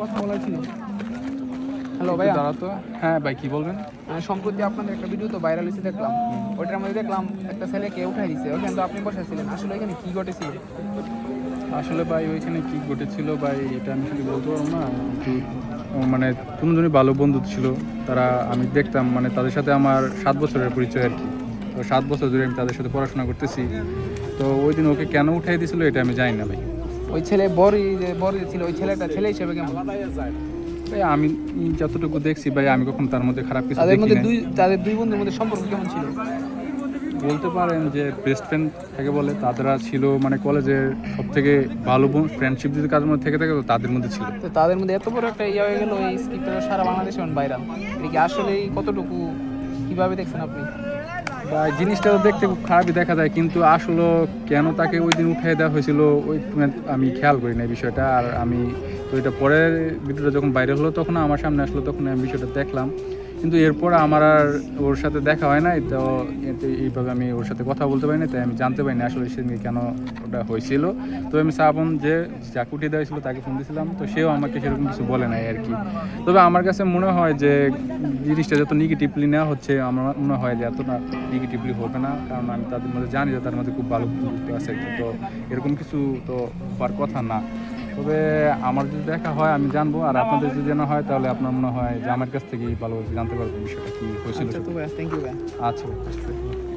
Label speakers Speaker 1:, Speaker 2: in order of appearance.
Speaker 1: কথা বলার ছিল। হ্যালো ভাইয়া।
Speaker 2: দাঁড়াতো হ্যাঁ ভাই কি বলবেন?
Speaker 1: সম্প্রতি আপনাদের একটা ভিডিও তো ভাইরাল হয়েছে দেখলাম। ওইটার মধ্যে দেখলাম একটা ছেলেকে উঠাই দিছে। ওখানে তো আপনি বসেছিলেন আসলে এখানে কি ঘটেছিল
Speaker 2: আসলে ভাই ওইখানে কি ঘটেছিল ভাই এটা আমি শুধু বলতে পারব না। কিন্তু মানে তিনজনই ভালো বন্ধু ছিল। তারা আমি দেখতাম মানে তাদের সাথে আমার সাত বছরের পরিচয় আর কি। তো সাত বছর ধরে আমি তাদের সাথে পড়াশোনা করতেছি। তো ওই দিন ওকে কেন উঠাই দিয়েছিল এটা আমি জানি না ভাই।
Speaker 1: ওই ছেলে বড়ই যে বড় ছিল ওই ছেলেটা ছেলে হিসেবে কেমন?
Speaker 2: ভাই আমি যতটুকু দেখছি ভাই আমি কখন তার মধ্যে খারাপ কিছু
Speaker 1: তাদের মধ্যে দুই তাদের দুই বন্ধুর মধ্যে সম্পর্ক কেমন ছিল?
Speaker 2: বলতে পারেন যে বেস্ট ফ্রেন্ড থেকে বলে তারা ছিল মানে কলেজের সব থেকে ভালো ফ্রেন্ডশিপ যদি কাজের মধ্যে থেকে থাকে তো তাদের মধ্যে ছিল।
Speaker 1: তো তাদের মধ্যে এত বড় একটা ইয়ে হয়ে গেল এই স্ক্রিপ্টটা সারা বাংলাদেশে ভাইরাল এটা কি আসলে কতটুকু কীভাবে দেখছেন আপনি?
Speaker 2: বা জিনিসটা তো দেখতে খুব খারাপই দেখা যায়, কিন্তু আসলে কেন তাকে ওই দিন উঠে দেওয়া হয়েছিল, ওই আমি খেয়াল করি না এই বিষয়টা। আর আমি তো এটা পরের ভিডিওটা যখন বাইরে হলো তখন আমার সামনে আসলো, তখন আমি বিষয়টা দেখলাম। কিন্তু এরপর আমার আর ওর সাথে দেখা হয় নাই, তো এইভাবে আমি ওর সাথে কথা বলতে পারি না তাই আমি জানতে পারি না আসলে সেদিন কেন ওটা হয়েছিল। তো আমি সাবন যে চাকু উঠিয়ে দেওয়া তাকে ফোন দিয়েছিলাম, তো সেও আমাকে সেরকম কিছু বলে নাই আর কি। তবে আমার কাছে মনে হয় যে জিনিসটা যত নেগেটিভলি নেওয়া হচ্ছে, আমার মনে হয় যে এতটা নেগেটিভলি হবে না, কারণ আমি তাদের মধ্যে জানি যে তার মধ্যে খুব ভালো বন্ধুত্ব আছে, তো এরকম কিছু তো হওয়ার কথা না। তবে আমার যদি দেখা হয় আমি জানব। আর আপনাদের যদি জানা হয় তাহলে আপনার মনে হয় যে আমার কাছ থেকেই ভালো জানতে পারব বিষয়টা কি হয়েছিল।
Speaker 1: আচ্ছা
Speaker 2: আচ্ছা